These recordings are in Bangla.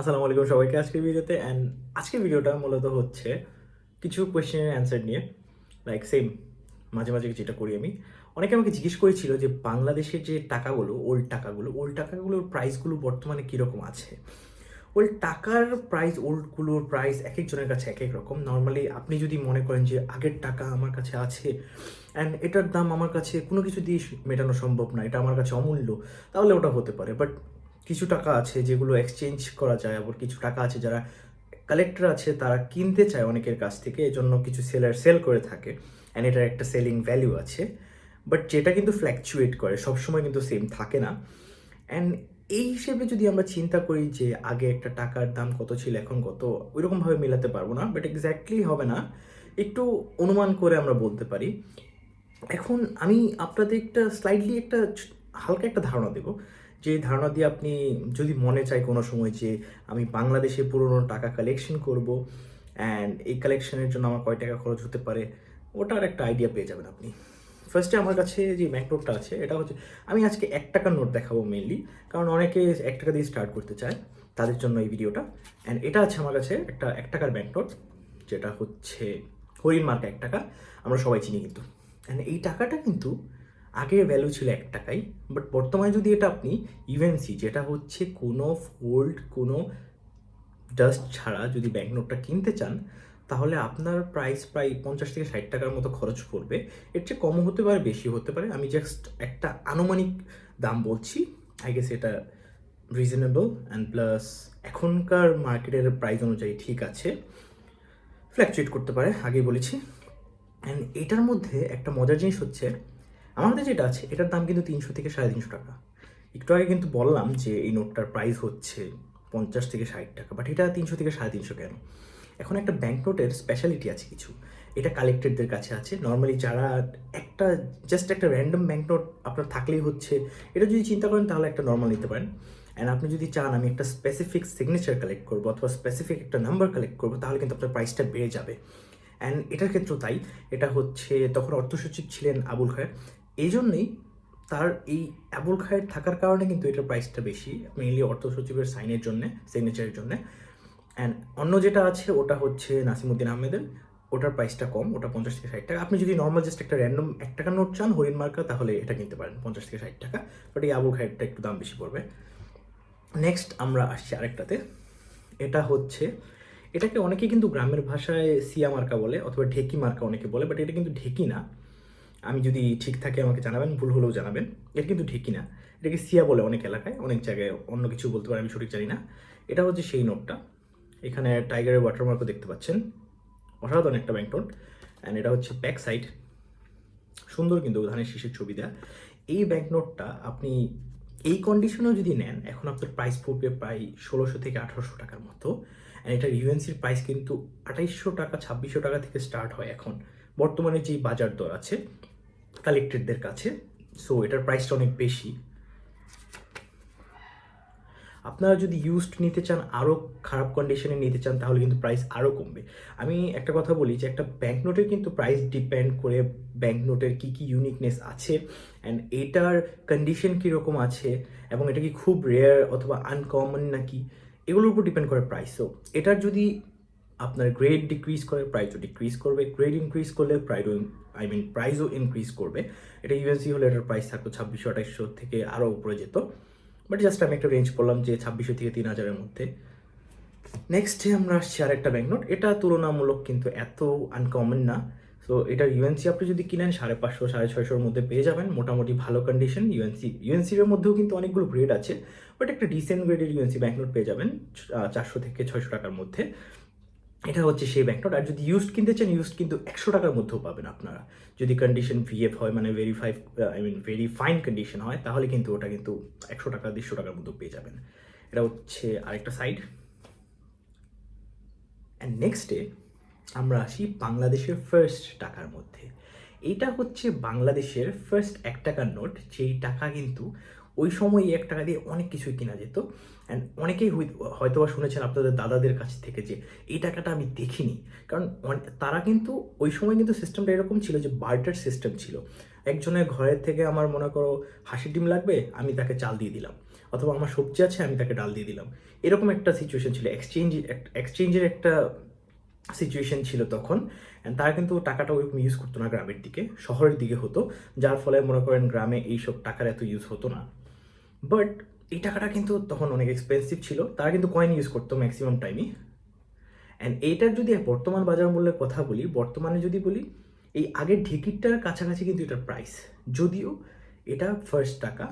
আসসালামু আলাইকুম সবাইকে আজকের ভিডিওতে অ্যান্ড আজকের ভিডিওটা মূলত হচ্ছে কিছু কোয়েশ্চেনের অ্যান্সার নিয়ে। লাইক সেম মাঝে মাঝে যেটা করি আমি। অনেকে আমাকে জিজ্ঞেস করেছিল যে বাংলাদেশের যে টাকাগুলো ওল্ড টাকাগুলো ওল্ড টাকাগুলোর প্রাইসগুলো বর্তমানে কীরকম আছে? ওল্ড টাকার প্রাইস ওল্ডগুলোর প্রাইস এক একজনের কাছে এক এক রকম। নর্মালি আপনি যদি মনে করেন যে আগের টাকা আমার কাছে আছে অ্যান্ড এটার দাম আমার কাছে কোনো কিছু দিয়ে মেটানো সম্ভব না, এটা আমার কাছে অমূল্য, তাহলে ওটা হতে পারে। বাট কিছু টাকা আছে যেগুলো এক্সচেঞ্জ করা যায়, আবার কিছু টাকা আছে যারা কালেক্টর আছে, তারা কিনতে চায় অনেকের কাছ থেকে, এজন্য কিছু সেলার সেল করে থাকে অ্যান্ড এটার একটা সেলিং ভ্যালু আছে। বাট যেটা কিন্তু ফ্ল্যাকচুয়েট করে, সবসময় কিন্তু সেম থাকে না। অ্যান্ড এই হিসেবে যদি আমরা চিন্তা করি যে আগে একটা টাকার দাম কত ছিল, এখন কত, ওইরকমভাবে মেলাতে পারব না বাট এক্স্যাক্টলি হবে না। একটু অনুমান করে আমরা বলতে পারি। এখন আমি আপনাদের একটা স্লাইডলি একটা হালকা একটা ধারণা দেব। যে ধারণা দিয়ে আপনি যদি মনে চায় কোনো সময় যে আমি বাংলাদেশে পুরনো টাকা কালেকশন করব অ্যান্ড এই কালেকশনের জন্য আমার কয় টাকা খরচ হতে পারে, ওটার একটা আইডিয়া পেয়ে যাবেন আপনি। ফার্স্টে আমার কাছে যে ব্যাংক নোটটা আছে, এটা হচ্ছে আমি আজকে এক টাকার নোট দেখাবো মেনলি কারণ অনেকে এক টাকা দিয়ে স্টার্ট করতে চায় তাদের জন্য এই ভিডিওটা অ্যান্ড এটা আছে আমার কাছে একটা এক টাকার ব্যাংক নোট যেটা হচ্ছে হরিণ মার্কা এক টাকা, আমরা সবাই চিনি কিন্তু। অ্যান্ড এই টাকাটা কিন্তু আগের ভ্যালু ছিল এক টাকাই বাট বর্তমানে যদি এটা আপনি ইভেন্সি যেটা হচ্ছে কোনো ফোল্ড কোনো ডাস্ট ছাড়া যদি ব্যাংক নোটটা কিনতে চান, তাহলে আপনার প্রাইস প্রায় পঞ্চাশ থেকে ষাট টাকার মতো খরচ পড়বে। এর চেয়ে কমও হতে পারে বেশি হতে পারে। আমি জাস্ট একটা আনুমানিক দাম বলছি আই গেস এটা রিজনেবল অ্যান্ড প্লাস এখনকার মার্কেটের প্রাইস অনুযায়ী ঠিক আছে। ফ্ল্যাকচুয়েট করতে পারে, আগেই বলেছি। অ্যান্ড এটার মধ্যে একটা মজার জিনিস হচ্ছে আমাদের যেটা আছে, এটার দাম কিন্তু তিনশো থেকে সাড়ে তিনশো টাকা। একটু আগে কিন্তু বললাম যে এই নোটটার প্রাইস হচ্ছে পঞ্চাশ থেকে ষাট টাকা বাট এটা তিনশো থেকে সাড়ে তিনশো কেন? এখন একটা ব্যাঙ্ক নোটের স্পেশালিটি আছে কিছু। এটা কালেক্টেডদের কাছে আছে। নর্মালি যারা একটা জাস্ট একটা র্যান্ডম ব্যাঙ্ক নোট আপনার থাকলেই হচ্ছে। এটা যদি চিন্তা করেন তাহলে একটা নর্মাল নিতে পারেন। অ্যান্ড আপনি যদি চান আমি একটা স্পেসিফিক সিগনেচার কালেক্ট করব অথবা স্পেসিফিক একটা নাম্বার কালেক্ট করব, তাহলে কিন্তু আপনার প্রাইসটা বেড়ে যাবে। অ্যান্ড এটার ক্ষেত্রেও তাই। এটা হচ্ছে, তখন অর্থসচিব ছিলেন আবুল খায়ের। এই জন্যই তার এই আবুল খায়ের থাকার কারণে কিন্তু এটার প্রাইসটা বেশি মেইনলি অর্থ সচিবের সাইনের জন্য সিগনেচারের জন্য। অ্যান্ড অন্য যেটা আছে, ওটা হচ্ছে নাসিমুদ্দিন আহমেদের। ওটার প্রাইসটা কম, ওটা পঞ্চাশ থেকে ষাট টাকা। আপনি যদি নর্মাল জাস্ট একটা র্যান্ডম এক টাকা নোট চান, হরিণ মার্কা, তাহলে এটা কিনতে পারেন, পঞ্চাশ থেকে ষাট টাকা। বাট এই আবুল খায়েরটা একটু দাম বেশি পড়বে। নেক্সট আমরা আসছি আরেকটাতে। এটা হচ্ছে, এটাকে অনেকে কিন্তু গ্রামের ভাষায় সিয়া মার্কা বলে, অথবা ঢেকি মার্কা অনেকে বলে বাট এটা কিন্তু ঢেকি না। আমি যদি ঠিক থাকে আমাকে জানাবেন, ভুল হলেও জানাবেন। এটা কিন্তু ঢেকি না এটাকে সিয়া বলে অনেক এলাকায়, অনেক জায়গায় অন্য কিছু বলতে পারে, আমি সঠিক জানি না। এটা হচ্ছে সেই নোটটা। এখানে টাইগারের ওয়াটারমার্কও দেখতে পাচ্ছেন। অসাধারণ একটা ব্যাংক নোট অ্যান্ড এটা হচ্ছে ব্যাক সাইড সুন্দর কিন্তু ধানের শীষের ছবি দেওয়া এই ব্যাংক নোটটা আপনি এই কন্ডিশনেও যদি নেন, এখন আপনার প্রাইস পড়বে প্রায় ষোলোশো থেকে আঠারোশো টাকার মতো। অ্যান্ড এটার ইউএনসির প্রাইস কিন্তু আঠাইশশো টাকা, ছাব্বিশশো টাকা থেকে স্টার্ট হয় এখন। বর্তমানে যেই বাজার দর আছে কালেক্টেডদের কাছে সো এটার প্রাইসটা অনেক বেশি। আপনারা যদি ইউজড নিতে চান আরও খারাপ কন্ডিশনে নিতে চান, তাহলে কিন্তু প্রাইস আরও কমবে। আমি একটা কথা বলি যে, একটা ব্যাংক নোটের কিন্তু প্রাইস ডিপেন্ড করে ব্যাংক নোটের কী কী ইউনিকনেস আছে অ্যান্ড এটার কন্ডিশন কীরকম আছে, এবং এটা কি খুব রেয়ার অথবা আনকমন নাকি, এগুলোর উপর ডিপেন্ড করে প্রাইসও এটার যদি আপনার গ্রেড ডিক্রিজ করে প্রাইসও ডিক্রিজ করবে। গ্রেড ইনক্রিজ করলে প্রাইসও আই মিন প্রাইসও ইনক্রিজ করবে। এটা ইউএনসি হলে এটার প্রাইস থাকতো ছাব্বিশশো আঠাইশশো থেকে আরও উপরে যেত। বাট জাস্ট আমি একটা রেঞ্জ করলাম যে ছাব্বিশশো থেকে তিন হাজারের মধ্যে। নেক্সটে আমরা আসছি আরেকটা ব্যাংক নোট এটা তুলনামূলক কিন্তু এত আনকমন না। সো এটার ইউএনসি আপনি যদি কিনেন, সাড়ে পাঁচশো, সাড়ে ছয়শোর মধ্যে পেয়ে যাবেন। মোটামুটি ভালো কন্ডিশন ইউএনসি ইউএনসির মধ্যেও কিন্তু অনেকগুলো গ্রেড আছে। বাট একটা ডিসেন্ট গ্রেডের ইউএনসি ব্যাংক নোট পেয়ে যাবেন চারশো থেকে ছয়শো টাকার মধ্যে। এটা হচ্ছে সেই ব্যাংক নোট আর যদি ইউজড কিনতে চান ইউজড কিন্তু একশো টাকার মধ্যেও পাবেন আপনারা। যদি কন্ডিশন ভিএফ হয় মানে verify I mean very fine condition হয়, তাহলে কিন্তু ওটা কিন্তু একশো টাকা, দেড়শো টাকার মধ্যেও পেয়ে যাবেন। এটা হচ্ছে আরেকটা সাইড অ্যান্ড নেক্সটে আমরা আসি বাংলাদেশের ফার্স্ট টাকার মধ্যে। এটা হচ্ছে বাংলাদেশের ফার্স্ট এক টাকার নোট যেই টাকা কিন্তু ওই সময় এক টাকা দিয়ে অনেক কিছুই কেনা যেত। অ্যান্ড অনেকেই হই- হয়তোবা শুনেছেন আপনাদের দাদাদের কাছ থেকে যে, এই টাকাটা আমি দেখিনি। কারণ তারা কিন্তু ওই সময় কিন্তু সিস্টেমটা এরকম ছিল যে বার্টার সিস্টেম ছিল। একজনের ঘরের থেকে আমার মনে করো হাসি ডিম লাগবে, আমি তাকে চাল দিয়ে দিলাম। অথবা আমার সবজি আছে, আমি তাকে ডাল দিয়ে দিলাম। এরকম একটা সিচুয়েশন ছিল। এক্সচেঞ্জ এক্সচেঞ্জের একটা সিচুয়েশন ছিল তখন। তারা কিন্তু টাকাটা ওইরকম ইউজ করতো না গ্রামের দিকে, শহরের দিকে হতো। যার ফলে মনে করেন গ্রামে এইসব টাকার এত ইউজ হতো না। বাট এই টাকাটা কিন্তু তখন অনেক এক্সপেন্সিভ ছিল। তারা কিন্তু কয়েন ইউজ করতো ম্যাক্সিমাম টাইমই অ্যান্ড এইটার যদি বর্তমান বাজার মূল্যের কথা বলি, বর্তমানে যদি বলি, এই আগের ঢেকিরটার কাছাকাছি কিন্তু এটার প্রাইস যদিও এটা ফার্স্ট টাকা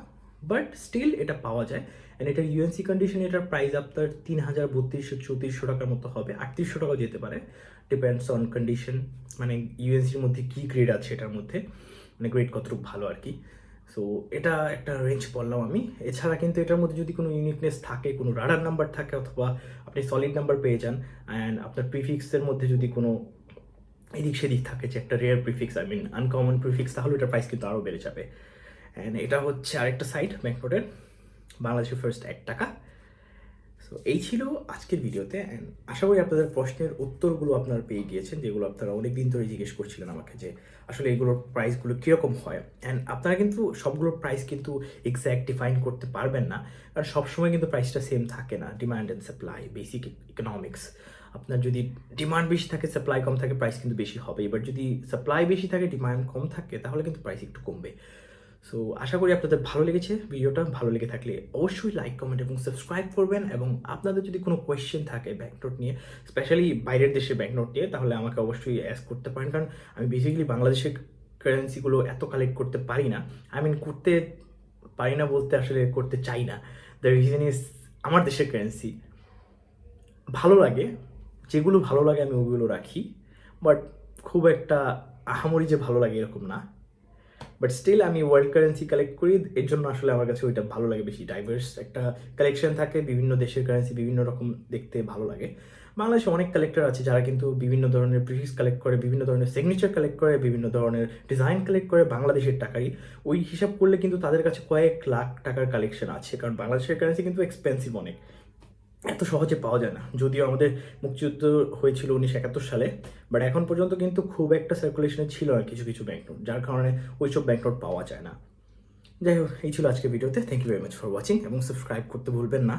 বাট স্টিল এটা পাওয়া যায়। অ্যান্ড এটার ইউএনসি কন্ডিশন এটার প্রাইস আপনার তিন হাজার বত্রিশশো চৌত্রিশশো টাকার মতো হবে। আটত্রিশশো টাকাও যেতে পারে। ডিপেন্ডস অন কন্ডিশন মানে ইউএনসির মধ্যে কী গ্রেড আছে এটার মধ্যে। মানে গ্রেড কতটুকু ভালো আর কি। সো এটা একটা রেঞ্জ বললাম আমি। এছাড়া কিন্তু এটার মধ্যে যদি কোনো ইউনিকনেস থাকে, কোনো রাডার নাম্বার থাকে অথবা আপনি সলিড নাম্বার পেয়ে যান অ্যান্ড আপনার প্রিফিক্সের মধ্যে যদি কোনো এদিক সেদিক থাকে যে একটা rare prefix I mean uncommon prefix তাহলে এটার প্রাইস কিন্তু আরও বেড়ে যাবে। অ্যান্ড এটা হচ্ছে আরেকটা সাইট ব্যাংকনোটের বাংলাদেশের ফার্স্ট এক টাকা। সো এই ছিল আজকের ভিডিওতে অ্যান্ড আশা করি আপনাদের প্রশ্নের উত্তরগুলো আপনারা পেয়ে গিয়েছেন, যেগুলো আপনারা অনেক দিন ধরে জিজ্ঞেস করছিলেন আমাকে যে, আসলে এগুলোর প্রাইসগুলো কীরকম হয়? অ্যান্ড আপনারা কিন্তু সবগুলোর প্রাইস কিন্তু এক্স্যাক্ট ডিফাইন করতে পারবেন না, কারণ সবসময় কিন্তু প্রাইসটা সেম থাকে না demand and supply basic economics আপনার যদি ডিমান্ড বেশি থাকে সাপ্লাই কম থাকে প্রাইস কিন্তু বেশি হবে এবার যদি সাপ্লাই বেশি থাকে ডিমান্ড কম থাকে, তাহলে কিন্তু প্রাইস একটু কমবে। সো আশা করি আপনাদের ভালো লেগেছে ভিডিওটা। ভালো লেগে থাকলে অবশ্যই লাইক কমেন্ট এবং সাবস্ক্রাইব করবেন এবং আপনাদের যদি কোনো কোয়েশ্চেন থাকে ব্যাংক নোট নিয়ে স্পেশালি বাইরের দেশের ব্যাংক নোট নিয়ে, তাহলে আমাকে অবশ্যই অ্যাস করতে পারেন। কারণ আমি বেসিক্যালি বাংলাদেশের কারেন্সিগুলো এত কালেক্ট করতে পারি না। আই মিন করতে পারি না বলতে আসলে করতে চাই না। দ্য রিজন ইজ আমার দেশের কারেন্সি ভালো লাগে, যেগুলো ভালো লাগে আমি ওগুলো রাখি। বাট খুব একটা আহামরি যে ভালো লাগে এরকম না। বাট স্টিল আমি ওয়ার্ল্ড কারেন্সি কালেক্ট করি। এর জন্য আসলে আমার কাছে ওইটা ভালো লাগে বেশি। ডাইভার্স একটা কালেকশন থাকে, বিভিন্ন দেশের কারেন্সি বিভিন্ন রকম দেখতে ভালো লাগে। বাংলাদেশে অনেক কালেক্টর আছে যারা কিন্তু বিভিন্ন ধরনের প্রিফিক্স কালেক্ট করে, বিভিন্ন ধরনের সিগনেচার কালেক্ট করে, বিভিন্ন ধরনের ডিজাইন কালেক্ট করে বাংলাদেশের টাকারই। ওই হিসাব করলে কিন্তু তাদের কাছে কয়েক লাখ টাকার কালেকশন আছে। কারণ বাংলাদেশের কারেন্সি কিন্তু এক্সপেন্সিভ অনেক। এত সহজে পাওয়া যায় না। যদিও আমাদের মুক্তিযুদ্ধ হয়েছিল উনিশশো একাত্তর সালে বাট এখন পর্যন্ত কিন্তু খুব একটা সার্কুলেশনে ছিল আর কিছু কিছু ব্যাংকনোট যার কারণে ওই সব ওইসব ব্যাংকনোট পাওয়া যায় না। যাই হোক, এই ছিল আজকের ভিডিওতে thank you very much for watching এবং সাবস্ক্রাইব করতে ভুলবেন না।